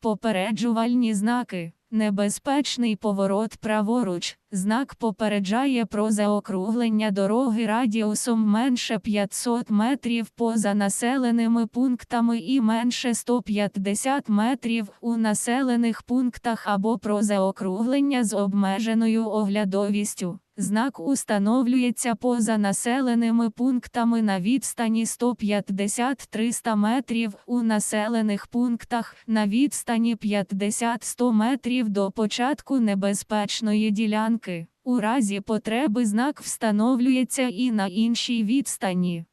Попереджувальні знаки. Небезпечний поворот праворуч. Знак попереджає про заокруглення дороги радіусом менше 500 метрів поза населеними пунктами і менше 150 метрів у населених пунктах або про заокруглення з обмеженою оглядовістю. Знак установлюється поза населеними пунктами на відстані 150-300 метрів у населених пунктах на відстані 50-100 метрів до початку небезпечної ділянки. У разі потреби знак встановлюється і на іншій відстані.